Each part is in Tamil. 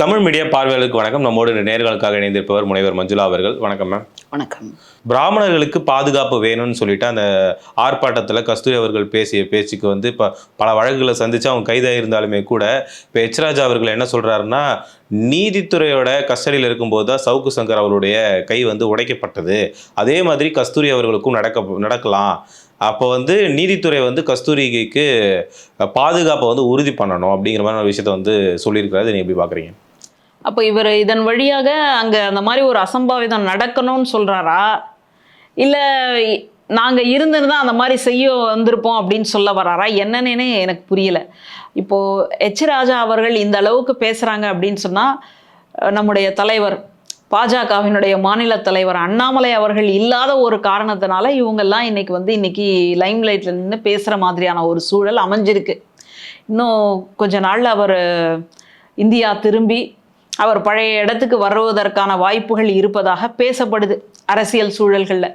தமிழ் மீடியா பார்வையாளருக்கு வணக்கம். நம்மோடு நேர்களுக்காக இணைந்திருப்பவர் முனைவர் மஞ்சுளா அவர்கள். வணக்கம் மேம் வணக்கம். பிராமணர்களுக்கு பாதுகாப்பு வேணும்னு சொல்லிட்டு அந்த ஆர்ப்பாட்டத்தில் கஸ்தூரி அவர்கள் பேசிய பேச்சுக்கு வந்து இப்போ பல வழக்குகளை சந்திச்சு அவங்க கைதாக இருந்தாலுமே கூட இப்போ எச் ராஜா அவர்கள் என்ன சொல்றாருன்னா நீதித்துறையோட கஸ்டடியில் இருக்கும்போது தான் சவுக்கு சங்கர் அவருடைய கை வந்து உடைக்கப்பட்டது. அதே மாதிரி கஸ்தூரி அவர்களுக்கும் நடக்க நடக்கலாம். அப்போ வந்து நீதித்துறை வந்து கஸ்தூரிக்கு பாதுகாப்பை வந்து உறுதி பண்ணணும் அப்படிங்கிற மாதிரி ஒரு விஷயத்த வந்து சொல்லியிருக்காரு நீங்க எப்படி பார்க்குறீங்க அப்போ இவர் இதன் வழியாக அங்கே அந்த மாதிரி ஒரு அசம்பாவிதம் நடக்கணும்னு சொல்கிறாரா இல்லை நாங்கள் இருந்திருந்தால் அந்த மாதிரி செய்ய வந்திருப்போம் அப்படின்னு சொல்ல வராரா? என்னன்னே எனக்கு புரியல. இப்போது எச் ராஜா அவர்கள் இந்த அளவுக்கு பேசுகிறாங்க அப்படின்னு சொன்னால் நம்முடைய தலைவர் பாஜகவினுடைய மாநில தலைவர் அண்ணாமலை அவர்கள் இல்லாத ஒரு காரணத்தினால இவங்கெல்லாம் இன்னைக்கு வந்து இன்னைக்கு லைம்லைட்டில் நின்று பேசுகிற மாதிரியான ஒரு சூழல் அமைஞ்சிருக்கு. இன்னும் கொஞ்ச நாளில் அவர் இந்தியா திரும்பி அவர் பழைய இடத்துக்கு வருவதற்கான வாய்ப்புகள் இருப்பதாக பேசப்படுது அரசியல் சூழல்களில்.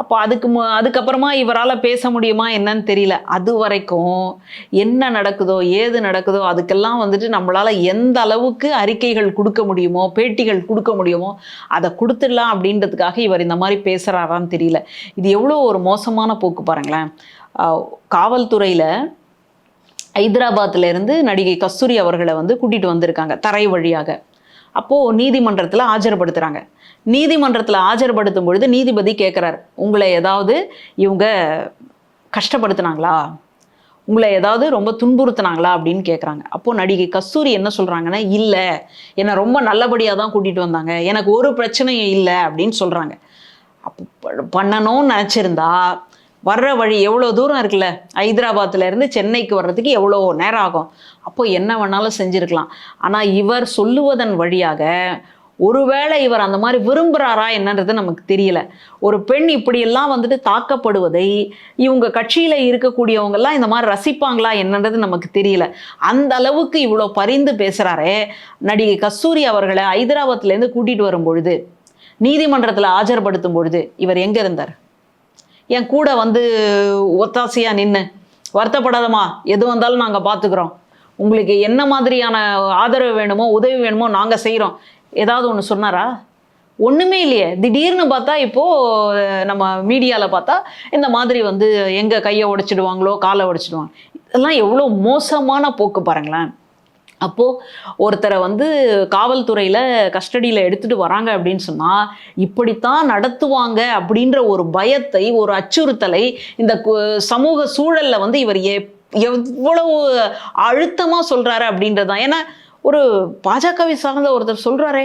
அப்போ அதுக்கு மு அதுக்கப்புறமா இவரால் பேச முடியுமா என்னன்னு தெரியல. அது வரைக்கும் என்ன நடக்குதோ ஏது நடக்குதோ அதுக்கெல்லாம் வந்துட்டு நம்மளால் எந்த அளவுக்கு அறிக்கைகள் கொடுக்க முடியுமோ பேட்டிகள் கொடுக்க முடியுமோ அதை கொடுத்துடலாம் அப்படின்றதுக்காக இவர் இந்த மாதிரி பேசுகிறாரான்னு தெரியல. இது எவ்வளோ ஒரு மோசமான போக்கு பாருங்களேன். காவல்துறையில் ஹைதராபாத்தில் இருந்து நடிகை கஸ்தூரி அவர்களை வந்து கூட்டிகிட்டு வந்திருக்காங்க தரை வழியாக. அப்போது நீதிமன்றத்தில் ஆஜர்படுத்துகிறாங்க நீதிமன்றத்தில் ஆஜர்படுத்தும் பொழுது நீதிபதி கேட்குறாரு உங்களை ஏதாவது இவங்க கஷ்டப்படுத்தினாங்களா? உங்களை ஏதாவது ரொம்ப துன்புறுத்தினாங்களா? அப்படின்னு கேட்குறாங்க அப்போது நடிகை கஸ்தூரி என்ன சொல்கிறாங்கன்னா இல்லை என்னை ரொம்ப நல்லபடியாக தான் கூட்டிகிட்டு வந்தாங்க. எனக்கு ஒரு பிரச்சனையும் இல்லை. அப்படின்னு சொல்கிறாங்க அப்போ பண்ணணும்னு நினச்சிருந்தா வர்ற வழி எவ்வளோ தூரம் இருக்குல்ல? ஹைதராபாத்துலேருந்து சென்னைக்கு வர்றதுக்கு எவ்வளோ நேரம் ஆகும்? அப்போ என்ன வேணாலும் செஞ்சுருக்கலாம். ஆனால் இவர் சொல்லுவதன் வழியாக ஒருவேளை இவர் அந்த மாதிரி விரும்புகிறாரா என்னன்றது நமக்கு தெரியல. ஒரு பெண் இப்படியெல்லாம் வந்துட்டு தாக்கப்படுவதை இவங்க கட்சியில் இருக்கக்கூடியவங்கெல்லாம் இந்த மாதிரி ரசிப்பாங்களா என்னன்றது நமக்கு தெரியல. அந்த அளவுக்கு இவ்வளோ பரிந்து பேசுகிறாரே நடிகை கஸ்தூரி அவர்களை ஹைதராபாத்லேருந்து கூட்டிகிட்டு வரும் பொழுது நீதிமன்றத்தில் ஆஜர்படுத்தும் பொழுது இவர் எங்கே இருந்தார்? என் கூட வந்து ஒத்தாசையாக நின்று வருத்தப்படாதம்மா எது வந்தாலும் நாங்கள் பார்த்துக்குறோம் உங்களுக்கு என்ன மாதிரியான ஆதரவு வேணுமோ உதவி வேணுமோ நாங்கள் செய்கிறோம் ஏதாவது ஒன்று சொன்னாரா? ஒன்றுமே இல்லையே. திடீர்னு பார்த்தா இப்போது நம்ம மீடியாவில் பார்த்தா இந்த மாதிரி வந்து எங்கே கையை உடைச்சிடுவாங்களோ காலை உடைச்சிடுவாங்க. இதெல்லாம் எவ்வளோ மோசமான போக்கு பாருங்களேன். அப்போது ஒருத்தரை வந்து காவல்துறையில் கஸ்டடியில் எடுத்துகிட்டு வராங்க அப்படின்னு சொன்னால் இப்படித்தான் நடத்துவாங்க அப்படின்ற ஒரு பயத்தை ஒரு அச்சுறுத்தலை இந்த கு- சமூக சூழலில் வந்து இவர் எப் எவ்வளவு அழுத்தமாக சொல்கிறாரு அப்படின்றது தான் ஏன்னா ஒரு பாஜகவை சார்ந்த ஒருத்தர் சொல்கிறாரே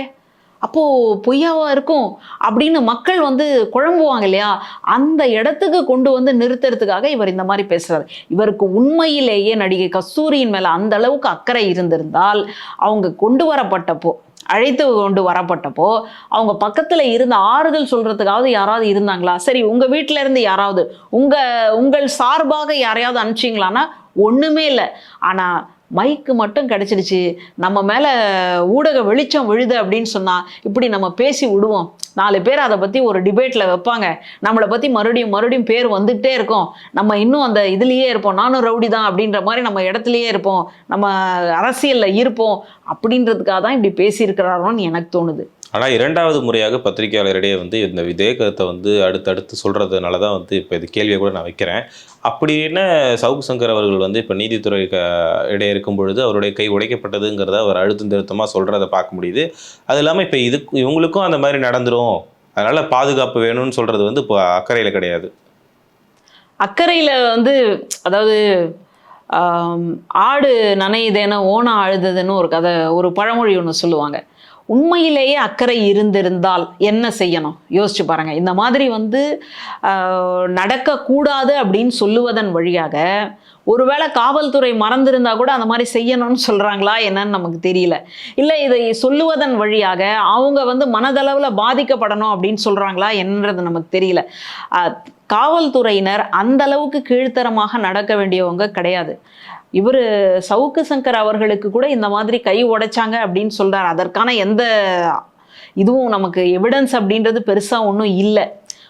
அப்போது பொய்யாவா இருக்கும் அப்படின்னு மக்கள் வந்து குழம்புவாங்க இல்லையா? அந்த இடத்துக்கு கொண்டு வந்து நிறுத்துறதுக்காக இவர் இந்த மாதிரி பேசுகிறார் இவருக்கு உண்மையிலேயே நடிகை கஸ்தூரியின் மேலே அந்த அளவுக்கு அக்கறை இருந்திருந்தால் அவங்க கொண்டு வரப்பட்டப்போ அழைத்து கொண்டு வரப்பட்டப்போ அவங்க பக்கத்தில் இருந்த ஆறுதல் சொல்கிறதுக்காவது யாராவது இருந்தாங்களா? சரி உங்கள் வீட்டிலேருந்து யாராவது உங்கள் உங்கள் சார்பாக யாரையாவது அனுப்பிச்சிங்களான்னா ஒன்றுமே இல்லை. ஆனால் மைக்கு மட்டும் கிடச்சிடுச்சு. நம்ம மேலே ஊடக வெளிச்சம் விழுது அப்படின்னு சொன்னால் இப்படி நம்ம பேசி விடுவோம். நாலு பேர் அதை பற்றி ஒரு டிபேட்டில் வைப்பாங்க. நம்மளை பற்றி மறுபடியும் மறுபடியும் பேர் வந்துக்கிட்டே இருக்கும். நம்ம இன்னும் அந்த இதுலேயே இருப்போம். நானும் ரவுடி தான் அப்படின்ற மாதிரி நம்ம இடத்துலையே இருப்போம். நம்ம அரசியலில் இருப்போம். அப்படின்றதுக்காக தான் இப்படி பேசியிருக்கிறாரோன்னு எனக்கு தோணுது. ஆனால் இரண்டாவது முறையாக பத்திரிகையாளரிடையே வந்து இந்த இதே கருத்தை வந்து அடுத்தடுத்து சொல்கிறதுனால தான் வந்து இப்போ இது கேள்வியை கூட நான் வைக்கிறேன். அப்படி என்ன சவுக்கு சங்கர் அவர்கள் வந்து இப்போ நீதித்துறை க இடையே இருக்கும் பொழுது அவருடைய கை உடைக்கப்பட்டதுங்கிறத அவர் அழுத்தம் திருத்தமாக சொல்கிறத பார்க்க முடியுது. அது இல்லாமல் இப்போ இதுக்கு இவங்களுக்கும் அந்த மாதிரி நடந்துடும் அதனால் பாதுகாப்பு வேணும்னு சொல்கிறது வந்து இப்போ அக்கறையில் கிடையாது. அக்கறையில் வந்து அதாவது ஆடு நனையுதேன்னு ஓணம் அழுதுதுன்னு ஒரு கதை ஒரு பழமொழி ஒன்று சொல்லுவாங்க. உண்மையிலேயே அக்கறை இருந்திருந்தால் என்ன செய்யணும்? யோசிச்சு பாருங்க. இந்த மாதிரி வந்து நடக்கக்கூடாது அப்படின்னு சொல்லுவதன் வழியாக ஒருவேளை காவல்துறை மறந்திருந்தா கூட அந்த மாதிரி செய்யணும்னு சொல்கிறாங்களா என்னன்னு நமக்கு தெரியல. இல்லை இதை சொல்லுவதன் வழியாக அவங்க வந்து மனதளவில் பாதிக்கப்படணும் அப்படின்னு சொல்கிறாங்களா என்னன்றது நமக்கு தெரியல. காவல்துறையினர் அந்த அளவுக்கு கீழ்த்தரமாக நடக்க வேண்டியவங்க கிடையாது. இவர் சவுக்கு சங்கர் அவர்களுக்கு கூட இந்த மாதிரி கை உடைச்சாங்க அப்படின்னு சொல்கிறார் அதற்கான எந்த இதுவும் நமக்கு எவிடன்ஸ் அப்படின்றது பெருசாக ஒன்றும் இல்லை.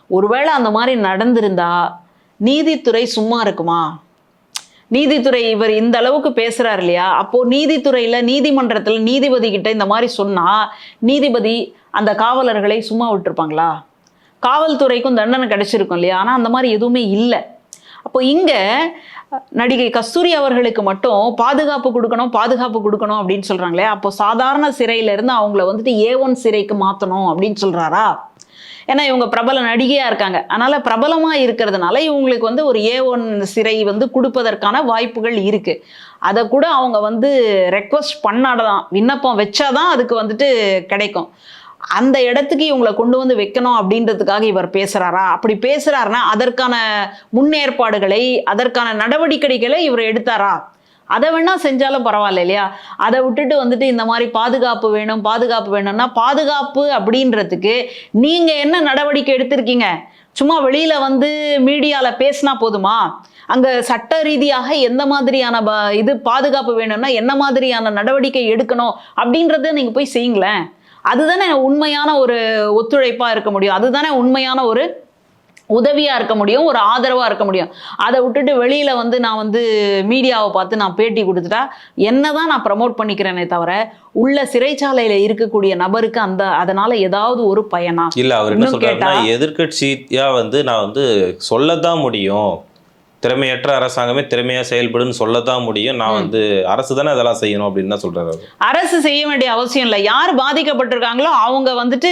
ஒருவேளை அந்த மாதிரி நடந்திருந்தா நீதித்துறை சும்மா இருக்குமா? நீதித்துறை இவர் இந்த அளவுக்கு பேசுகிறார் இல்லையா? அப்போது நீதித்துறையில் நீதிமன்றத்தில் நீதிபதி கிட்ட இந்த மாதிரி சொன்னால் நீதிபதி அந்த காவலர்களை சும்மா விட்டுருப்பாங்களா? காவல்துறைக்கும் தண்டனை கிடைச்சிருக்கும் இல்லையா? ஆனால் அந்த மாதிரி எதுவுமே இல்லை. அப்போ இங்க நடிகை கஸ்தூரி அவர்களுக்கு மட்டும் பாதுகாப்பு கொடுக்கணும் பாதுகாப்பு கொடுக்கணும் அப்படின்னு சொல்றாங்களே அப்போ சாதாரண சிறையில இருந்து அவங்கள வந்துட்டு ஏ ஒன் சிறைக்கு மாற்றணும் அப்படின்னு சொல்றாரா? ஏன்னா இவங்க பிரபல நடிகையா இருக்காங்க. அதனால பிரபலமா இருக்கிறதுனால இவங்களுக்கு வந்து ஒரு ஏ ஒன் சிறை வந்து கொடுப்பதற்கான வாய்ப்புகள் இருக்கு. அதை கூட அவங்க வந்து ரெக்வஸ்ட் பண்ணாதான் விண்ணப்பம் வச்சாதான் அதுக்கு வந்துட்டு கிடைக்கும். அந்த இடத்துக்கு இவங்களை கொண்டு வந்து வைக்கணும் அப்படின்றதுக்காக இவர் பேசுறாரா? அப்படி பேசுறாருன்னா அதற்கான முன்னேற்பாடுகளை அதற்கான நடவடிக்கைகளை இவர் எடுத்தாரா? அதை வேணா செஞ்சாலும் பரவாயில்ல இல்லையா? அதை விட்டுட்டு வந்துட்டு இந்த மாதிரி பாதுகாப்பு வேணும் பாதுகாப்பு வேணும்னா பாதுகாப்பு அப்படின்றதுக்கு நீங்க என்ன நடவடிக்கை எடுத்திருக்கீங்க? சும்மா வெளியில வந்து மீடியால பேசினா போதுமா? அங்க சட்ட ரீதியாக எந்த மாதிரியான ப- இது பாதுகாப்பு வேணும்னா என்ன மாதிரியான நடவடிக்கை எடுக்கணும் அப்படின்றத நீங்க போய் செய்யுங்களேன். அதுதானே உண்மையான ஒரு ஒத்துழைப்பா இருக்க முடியும். அதுதானே உண்மையான ஒரு உதவியா இருக்க முடியும் ஒரு ஆதரவா இருக்க முடியும். அதை விட்டுட்டு வெளியில வந்து நான் வந்து மீடியாவை பார்த்து நான் பேட்டி கொடுத்துட்டா என்னதான் நான் ப்ரமோட் பண்ணிக்கிறேனே தவிர உள்ள சிறைச்சாலையில இருக்கக்கூடிய நபருக்கு அந்த அதனால ஏதாவது ஒரு பயனா? இல்ல அவர் என்ன கேட்டா- எதிர்க்கட்சியா வந்து நான் வந்து சொல்லத்தான் முடியும். திறமையற்ற அரசாங்கமே திறமையா செயல்படுன்னு சொல்லத்தான் முடியும். நான் வந்து அரசு தானே அதெல்லாம் செய்யணும் அப்படின்னு தான் சொல்றாரு அவரு. அரசு செய்ய வேண்டிய அவசியம் இல்லை. யார் பாதிக்கப்பட்டிருக்காங்களோ அவங்க வந்துட்டு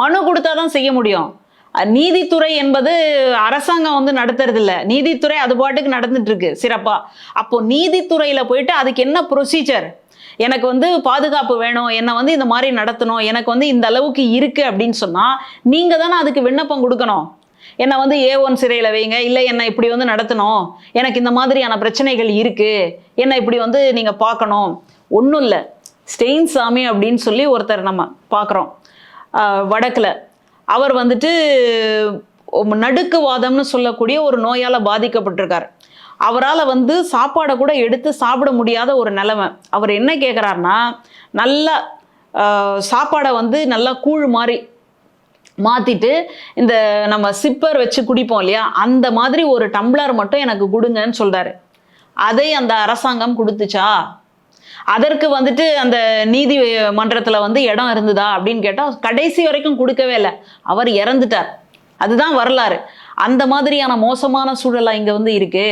மனு கொடுத்தாதான் செய்ய முடியும். நீதித்துறை என்பது அரசாங்கம் வந்து நடத்துறது இல்ல நீதித்துறை அது பாட்டுக்கு நடந்துட்டு இருக்கு சிறப்பா. அப்போ நீதித்துறையில போயிட்டு அதுக்கு என்ன ப்ரொசீஜர் எனக்கு வந்து பாதுகாப்பு வேணும். என்னை வந்து இந்த மாதிரி நடத்தணும். எனக்கு வந்து இந்த அளவுக்கு இருக்கு அப்படின்னு சொன்னா நீங்க தானே அதுக்கு விண்ணப்பம் கொடுக்கணும். என்னை வந்து ஏ ஒன் சிறையில் வைங்க. இல்லை என்னை இப்படி வந்து நடத்தணும். எனக்கு இந்த மாதிரியான பிரச்சனைகள் இருக்குது என்னை இப்படி வந்து நீங்கள் பார்க்கணும். ஒன்றும் இல்லை. ஸ்டெயின் சாமி அப்படின்னு சொல்லி ஒருத்தர் நம்ம பார்க்குறோம். வடக்கில். அவர் வந்துட்டு நடுக்குவாதம்னு சொல்லக்கூடிய ஒரு நோயால் பாதிக்கப்பட்டிருக்கார். அவரால் வந்து சாப்பாடை கூட எடுத்து சாப்பிட முடியாத ஒரு நிலைமை. அவர் என்ன கேட்குறாருன்னா நல்லா சாப்பாடை வந்து நல்லா கூழ் மாதிரி மாற்றிட்டு இந்த நம்ம சிப்பர் வச்சு குடிப்போம் இல்லையா? அந்த மாதிரி ஒரு டம்ளர் மட்டும் எனக்கு கொடுங்கன்னு சொல்கிறாரு அதை அந்த அரசாங்கம் கொடுத்துச்சா? அதற்கு வந்துட்டு அந்த நீதி மன்றத்தில் வந்து இடம் இருந்ததா அப்படின்னு கேட்டால் கடைசி வரைக்கும் கொடுக்கவே இல்லை. அவர் இறந்துட்டார். அதுதான் வரலாறு. அந்த மாதிரியான மோசமான சூழலாக இங்கே வந்து இருக்கு.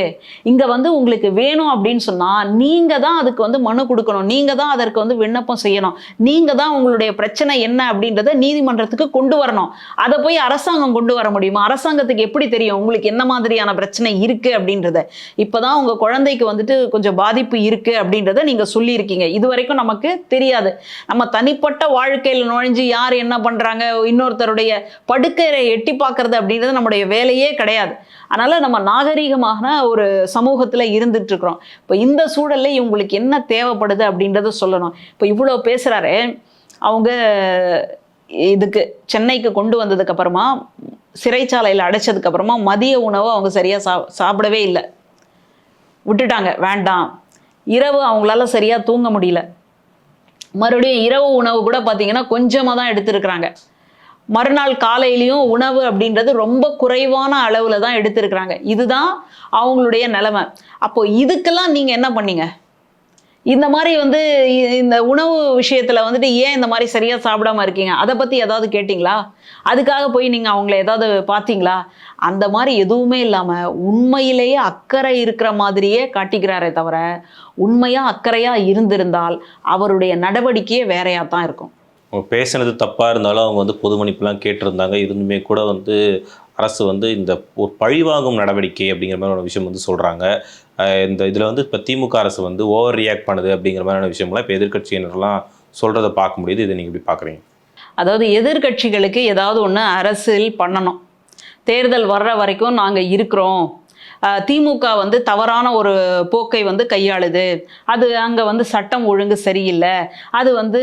இங்கே வந்து உங்களுக்கு வேணும் அப்படின்னு சொன்னால் நீங்கள் தான் அதுக்கு வந்து மனு கொடுக்கணும். நீங்கள் தான் அதற்கு வந்து விண்ணப்பம் செய்யணும். நீங்கள் தான் உங்களுடைய பிரச்சனை என்ன அப்படின்றத நீதிமன்றத்துக்கு கொண்டு வரணும். அதை போய் அரசாங்கம் கொண்டு வர முடியுமா? அரசாங்கத்துக்கு எப்படி தெரியும் உங்களுக்கு என்ன மாதிரியான பிரச்சனை இருக்குது அப்படின்றத? இப்போ தான் உங்கள் குழந்தைக்கு வந்துட்டு கொஞ்சம் பாதிப்பு இருக்குது அப்படின்றத நீங்கள் சொல்லியிருக்கீங்க. இது வரைக்கும் நமக்கு தெரியாது. நம்ம தனிப்பட்ட வாழ்க்கையில் நுழைஞ்சு யார் என்ன பண்ணுறாங்க இன்னொருத்தருடைய படுக்கையை எட்டி பார்க்கறது அப்படின்றது நம்முடைய வேலை வேலையே கிடையாது. அதனால் நம்ம நாகரீகமான ஒரு சமூகத்தில் இருந்துட்டுருக்குறோம். இப்போ இந்த சூழல்ல இவங்களுக்கு என்ன தேவைப்படுது அப்படின்றத சொல்லணும். இப்போ இவ்வளோ பேசுகிறாரு அவங்க இதுக்கு சென்னைக்கு கொண்டு வந்ததுக்கப்புறமா சிறைச்சாலையில் அடைச்சதுக்கப்புறமா மதிய உணவு அவங்க சரியாக சா சாப்பிடவே இல்லை. விட்டுட்டாங்க. வேண்டாம். இரவு அவங்களால சரியாக தூங்க முடியல. மறுபடியும் இரவு உணவு கூட பார்த்தீங்கன்னா கொஞ்சமாக தான் எடுத்திருக்கிறாங்க. மறுநாள் காலையிலையும் உணவு அப்படின்றது ரொம்ப குறைவான அளவில் தான் எடுத்திருக்கிறாங்க. இதுதான் அவங்களுடைய நிலைமை. அப்போ இதுக்கெல்லாம் நீங்கள் என்ன பண்ணீங்க? இந்த மாதிரி வந்து இந்த உணவு விஷயத்தில் வந்துட்டு ஏன் இந்த மாதிரி சரியாக சாப்பிடாம இருக்கீங்க? அதை பற்றி ஏதாவது கேட்டிங்களா? அதுக்காக போய் நீங்கள் அவங்கள ஏதாவது பார்த்தீங்களா? அந்த மாதிரி எதுவுமே இல்லாமல் உண்மையிலேயே அக்கறை இருக்கிற மாதிரியே காட்டிக்கிறாரே தவிர உண்மையாக அக்கறையாக இருந்திருந்தால் அவருடைய நடவடிக்கையே வேறையாக தான் இருக்கும். அவங்க பேசினது தப்பாக இருந்தாலும் அவங்க வந்து பொது மன்னிப்புலாம் கேட்டிருந்தாங்க. இருந்துமே கூட வந்து அரசு வந்து இந்த ஒரு பழிவாங்கும் நடவடிக்கை அப்படிங்கிற மாதிரியான விஷயம் வந்து சொல்கிறாங்க இந்த இதில் வந்து இப்போ திமுக அரசு வந்து ஓவர் ரியாக்ட் பண்ணுது அப்படிங்கிற மாதிரியான விஷயம்லாம் இப்போ எதிர்கட்சியினர்லாம் சொல்கிறத பார்க்க முடியுது. இதை நீங்கள் இப்படி பார்க்குறீங்க? அதாவது எதிர்க்கட்சிகளுக்கு ஏதாவது ஒன்று அரசியல் பண்ணணும். தேர்தல் வர்ற வரைக்கும் நாங்கள் இருக்கிறோம். திமுக வந்து தவறான ஒரு போக்கை வந்து கையாளுது. அது அங்கே வந்து சட்டம் ஒழுங்கு சரியில்லை. அது வந்து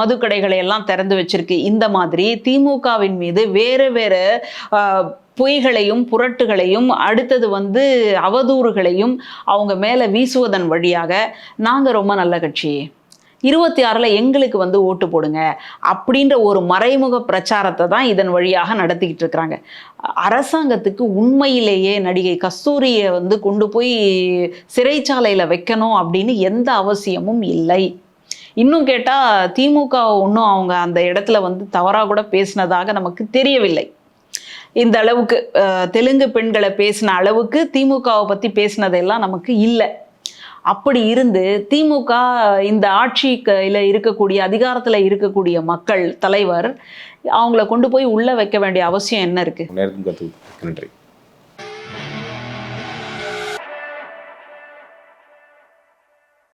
மதுக்கடைகளை எல்லாம் திறந்து வச்சிருக்கு. இந்த மாதிரி திமுகவின் மீது வேறு வேறு பொய்களையும் புரட்டுகளையும் அடுத்தது வந்து அவதூறுகளையும் அவங்க மேலே வீசுவதன் வழியாக நாங்கள் ரொம்ப நல்ல கட்சி இருபத்தி ஆறில் எங்களுக்கு வந்து ஓட்டு போடுங்க அப்படின்ற ஒரு மறைமுக பிரச்சாரத்தை தான் இதன் வழியாக நடத்திக்கிட்டு இருக்கிறாங்க. அரசாங்கத்துக்கு உண்மையிலேயே நடிகை கஸ்தூரியை வந்து கொண்டு போய் சிறைச்சாலையில் வைக்கணும் அப்படின்னு எந்த அவசியமும் இல்லை. இன்னும் கேட்டால் திமுக ஒன்றும் அவங்க அந்த இடத்துல வந்து தவறாக கூட பேசினதாக நமக்கு தெரியவில்லை. இந்த அளவுக்கு தெலுங்கு பெண்களை பேசின அளவுக்கு திமுகவை பற்றி பேசினதெல்லாம் நமக்கு இல்லை. அப்படி இருந்து திமுக இந்த ஆட்சியில் இருக்கக்கூடிய அதிகாரத்தில் இருக்கக்கூடிய மக்கள் தலைவர் அவங்கள கொண்டு போய் உள்ளே வைக்க வேண்டிய அவசியம் என்ன இருக்குது நன்றி.